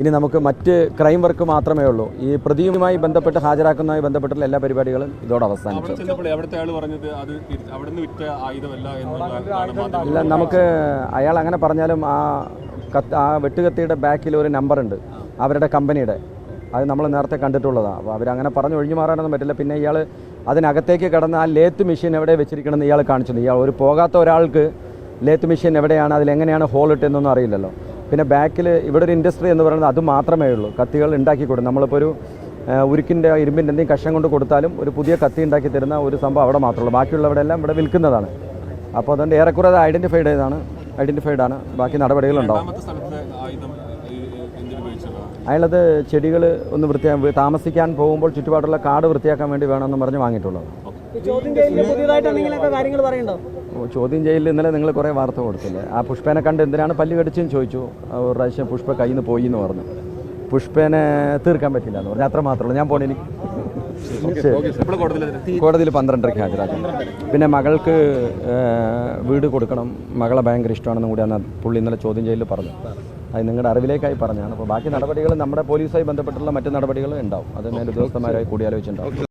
ഇനി നമുക്ക് മറ്റ് ക്രൈം വർക്ക് മാത്രമേ ഉള്ളൂ. ഈ പ്രതിയുമായി ബന്ധപ്പെട്ട് ഹാജരാക്കുന്നതുമായി ബന്ധപ്പെട്ടുള്ള എല്ലാ പരിപാടികളും ഇതോടെ അവസാനിച്ചു. ചെന്നപ്പോൾ ആൾ പറഞ്ഞത് അത് തിരിച്ച് വിറ്റ ആയുധമല്ല എന്നുള്ളതാണ് മാധ്യമം ഇല്ല നമുക്ക് അയാൾ അങ്ങനെ പറഞ്ഞാലും ആ കത്ത് ആ വെട്ടുകത്തിയുടെ ബാക്കിൽ ഒരു നമ്പർ ഉണ്ട്. അവരുടെ കമ്പനിയുടെ അത് നമ്മൾ നേരത്തെ കണ്ടിട്ടുള്ളതാണ് അപ്പോൾ അവരങ്ങനെ പറഞ്ഞ് ഒഴിഞ്ഞു മാറാനൊന്നും പറ്റില്ല. പിന്നെ ഇയാൾ അതിനകത്തേക്ക് കടന്ന് ആ ലേത്ത് മെഷീൻ എവിടെ വെച്ചിരിക്കണമെന്ന് ഇയാൾ കാണിച്ചു ഇയാൾ ഒരു പോകാത്ത ഒരാൾക്ക് ലേത്ത് മെഷീൻ എവിടെയാണ് അതിലെങ്ങനെയാണ് ഹോൾ ഇട്ടെന്നൊന്നും അറിയില്ലല്ലോ. പിന്നെ ബാക്കിൽ ഇവിടെ ഒരു ഇൻഡസ്ട്രി എന്ന് പറയുന്നത് അത് മാത്രമേ ഉള്ളൂ. കത്തികൾ ഉണ്ടാക്കി കൊടുക്കും നമ്മളിപ്പോൾ ഒരു ഉരുക്കിന്റെ ഇരുമ്പിന്റെ എന്തെങ്കിലും കഷ്ണം കൊണ്ട് കൊടുത്താലും ഒരു പുതിയ കത്തി ഉണ്ടാക്കി തരുന്ന ഒരു സംഭവം അവിടെ മാത്രമേ ഉള്ളൂ. ബാക്കിയുള്ളവിടെ എല്ലാം ഇവിടെ വിൽക്കുന്നതാണ്. അപ്പോൾ അതുകൊണ്ട് ഏറെക്കുറെ അത് ഐഡന്റിഫൈഡ് ചെയ്താണ്. ഐഡന്റിഫൈഡ് ആണ്. ബാക്കി നടപടികളുണ്ടാവും. അയാളത് ചെടികൾ ഒന്ന് വൃത്തിയാ താമസിക്കാൻ പോകുമ്പോൾ ചുറ്റുപാടുള്ള കാട് വൃത്തിയാക്കാൻ വേണ്ടി വേണമെന്ന് പറഞ്ഞ് വാങ്ങിയിട്ടുള്ളത് ചോദ്യം ചെയ്യലിൽ ഇന്നലെ നിങ്ങൾ കുറേ വാർത്ത കൊടുത്തില്ലേ? ആ പുഷ്പേനെ കണ്ട് എന്തിനാണ് പല്ല് കടിച്ചെന്ന് ചോദിച്ചു. ഒരു പ്രാവശ്യം പുഷ്പ കയ്യിൽ നിന്ന് പോയി എന്ന് പറഞ്ഞു. പുഷ്പേനെ തീർക്കാൻ പറ്റില്ല എന്ന് പറഞ്ഞു. അത്ര മാത്രമേ ഉള്ളൂ. ഞാൻ പോണേ ശരി. ഇപ്പോൾ കോടതിയിൽ പന്ത്രണ്ടരയ്ക്ക് ഹാജരാക്കും. പിന്നെ മകൾക്ക് വീട് കൊടുക്കണം. മകളെ ഭയങ്കര ഇഷ്ടമാണെന്നും കൂടി അന്ന് പുള്ളി ഇന്നലെ ചോദ്യം ചെയ്യലിൽ പറഞ്ഞു. അത് നിങ്ങളുടെ അറിവിലേക്കായി പറഞ്ഞാണ് അപ്പോൾ ബാക്കി നടപടികൾ നമ്മുടെ പോലീസുമായി ബന്ധപ്പെട്ടുള്ള മറ്റു നടപടികൾ ഉണ്ടാവും. അത് മേലുദ്യോഗസ്ഥന്മാരായി കൂടിയാലോചിച്ചുണ്ടാവും